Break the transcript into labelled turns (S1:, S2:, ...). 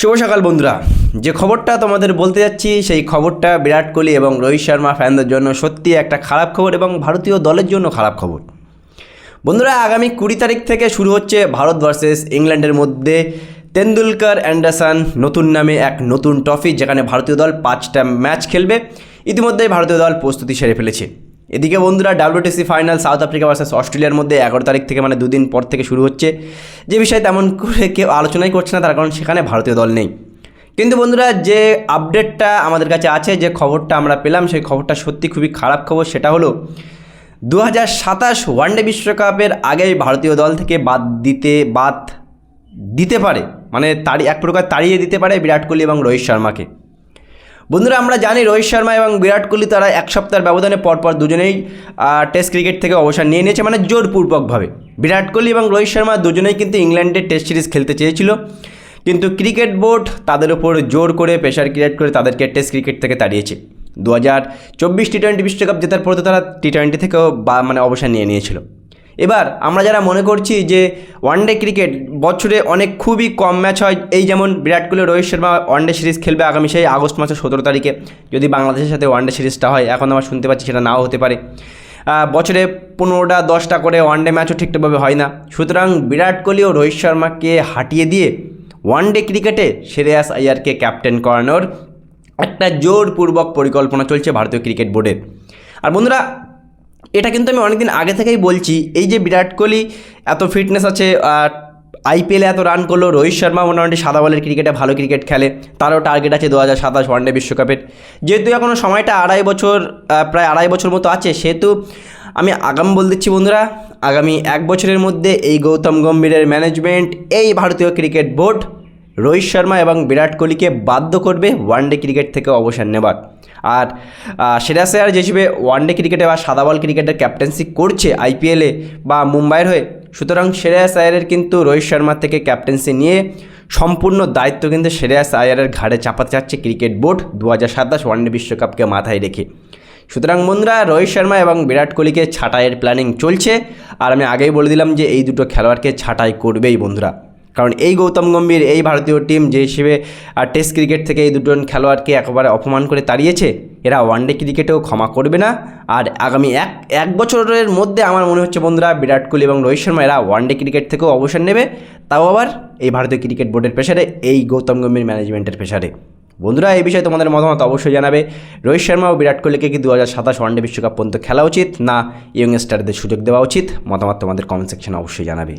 S1: শুভ সকাল বন্ধুরা। যে খবরটা তোমাদের বলতে যাচ্ছি, সেই খবরটা বিরাট কোহলি এবং রোহিত শর্মা ফ্যানদের জন্য সত্যি একটা খারাপ খবর এবং ভারতীয় দলের জন্য খারাপ খবর। বন্ধুরা, আগামী কুড়ি তারিখ থেকে শুরু হচ্ছে ভারত ভার্সেস ইংল্যান্ডের মধ্যে তেন্ডুলকার অ্যান্ডারসন নতুন নামে এক নতুন ট্রফি, যেখানে ভারতীয় দল পাঁচটা ম্যাচ খেলবে। ইতিমধ্যেই ভারতীয় দল প্রস্তুতি সেরে ফেলেছে। এদিকে বন্ধুরা WTC final South Africa versus অস্ট্রেলিয়ার মধ্যে এগারো তারিখ থেকে মানে দুদিন পর থেকে শুরু হচ্ছে। যে বিষয়ে তেমন করে কেউ আলোচনাই করছে না, তার কারণ সেখানে ভারতীয় দল নেই। কিন্তু বন্ধুরা, যে আপডেটটা আমাদের কাছে আছে, যে খবরটা আমরা পেলাম, সেই খবরটা সত্যি খুবই খারাপ খবর, সেটা হলো দু হাজার সাতাশ ওয়ানডে বিশ্বকাপের আগেই ভারতীয় দল থেকে বাদ দিতে বাদ দিতে পারে। মানে তাড়ি, এক প্রকার তাড়িয়ে দিতে পারে বিরাট কোহলি এবং রোহিত শর্মাকে। বন্ধুরা, আমরা জানি রোহিত শর্মা এবং বিরাট কোহলি তারা এক সপ্তাহের ব্যবধানে পরপর দুজনেই টেস্ট ক্রিকেট থেকে অবসর নিয়ে নিয়েছে মানে জোরপূর্বকভাবে। বিরাট কোহলি এবং রোহিত শর্মা দুজনেই কিন্তু ইংল্যান্ডে টেস্ট সিরিজ খেলতে চেয়েছিল। কিন্তু ক্রিকেট বোর্ড তাদের উপর জোর করে প্রেশার ক্রিয়েট করে তাদেরকে টেস্ট ক্রিকেট থেকে তাড়িয়েছে। দু হাজার চব্বিশ টি টোয়েন্টি বিশ্বকাপ জেতার পর তো তারা টি টোয়েন্টি থেকেও বা মানে অবসর নিয়ে নিয়েছিল। এবার আমরা যারা মনে করছি যে ওয়ানডে ক্রিকেট বছরে অনেক খুবই কম ম্যাচ হয়, এই যেমন Virat Kohli, Rohit Sharma one day series খেলবে আগামী সেই আগস্ট মাসের সতেরো তারিখে। যদি বাংলাদেশের সাথে ওয়ানডে সিরিজটা হয়, এখন আমরা শুনতে পাচ্ছি সেটা নাও হতে পারে। বছরে পনেরোটা, দশটা করে ওয়ানডে ম্যাচও ঠিকঠাকভাবে হয় না। সুতরাং বিরাট কোহলি ও রোহিত শর্মাকে হাঁটিয়ে দিয়ে ওয়ানডে ক্রিকেটে শ্রেয়াস আইয়ারকে ক্যাপ্টেন করানোর একটা জোরপূর্বক পরিকল্পনা চলছে ভারতীয় ক্রিকেট বোর্ডের আর বন্ধুরা এটা কিন্তু আমি অনেকদিন আগে থেকেই বলছি, এই যে বিরাট কোহলি এত ফিটনেস আছে, আর আইপিএলে এত রান করল, রোহিত শর্মা মোটামুটি সাদা বলের ক্রিকেটে ভালো ক্রিকেট খেলে, তারও টার্গেট আছে দু হাজার সাতাশ ওয়ানডে বিশ্বকাপের। যেহেতু এখনও সময়টা আড়াই বছর প্রায় আড়াই বছর মতো আছে, সেহেতু আমি আগাম বল দিচ্ছি বন্ধুরা, আগামী এক বছরের মধ্যে এই গৌতম গম্ভীরের ম্যানেজমেন্ট এই ভারতীয় ক্রিকেট বোর্ড রোহিত শর্মা এবং বিরাট কোহলিকে বাধ্য করবে ওয়ানডে ক্রিকেট থেকে অবসর নেবার। আর আয়ার যে হিসেবে ওয়ানডে ক্রিকেটে বা সাদা বল ক্রিকেটের ক্যাপ্টেন্সি করছে আইপিএলে বা মুম্বাইয়ের হয়ে, সুতরাং শ্রেয়াস আয়ারের কিন্তু রোহিত শর্মার থেকে ক্যাপ্টেন্সি নিয়ে সম্পূর্ণ দায়িত্ব কিন্তু শ্রেয়াস আয়ারের ঘাড়ে চাপাতে চাচ্ছে ক্রিকেট বোর্ড দু হাজার সাতাশ ওয়ানডে বিশ্বকাপকে মাথায় রেখে। সুতরাং বন্ধুরা, রোহিত শর্মা এবং বিরাট কোহলিকে ছাঁটাইয়ের প্ল্যানিং চলছে। আর আমি আগেই বলে দিলাম যে এই দুটো খেলোয়াড়কে ছাঁটাই করবেই বন্ধুরা। কারণ এই গৌতম গম্ভীর, এই ভারতীয় টিম যে হিসেবে টেস্ট ক্রিকেট থেকে এই দুজন খেলোয়াড়কে একেবারে অপমান করে তাড়িয়েছে, এরা ওয়ানডে ক্রিকেটেও ক্ষমা করবে না। আর আগামী এক এক বছরের মধ্যে আমার মনে হচ্ছে বন্ধুরা, বিরাট কোহলি এবং রোহিত শর্মা এরা ওয়ানডে ক্রিকেট থেকেও অবসর নেবে। তাও আবার এই ভারতীয় ক্রিকেট বোর্ডের প্রেশারে এই গৌতম গম্ভীর ম্যানেজমেন্টের প্রেশারে বন্ধুরা, এই বিষয়ে তোমাদের মতামত অবশ্যই জানাবে। রোহিত শর্মা ও বিরাট কোহলিকে কি দু হাজার সাতাশ ওয়ানডে বিশ্বকাপ পর্যন্ত খেলা উচিত? না, ইয়ং স্টারদের সুযোগ দেওয়া উচিত? মতামত তোমাদের কমেন্ট সেকশনে অবশ্যই জানাবে।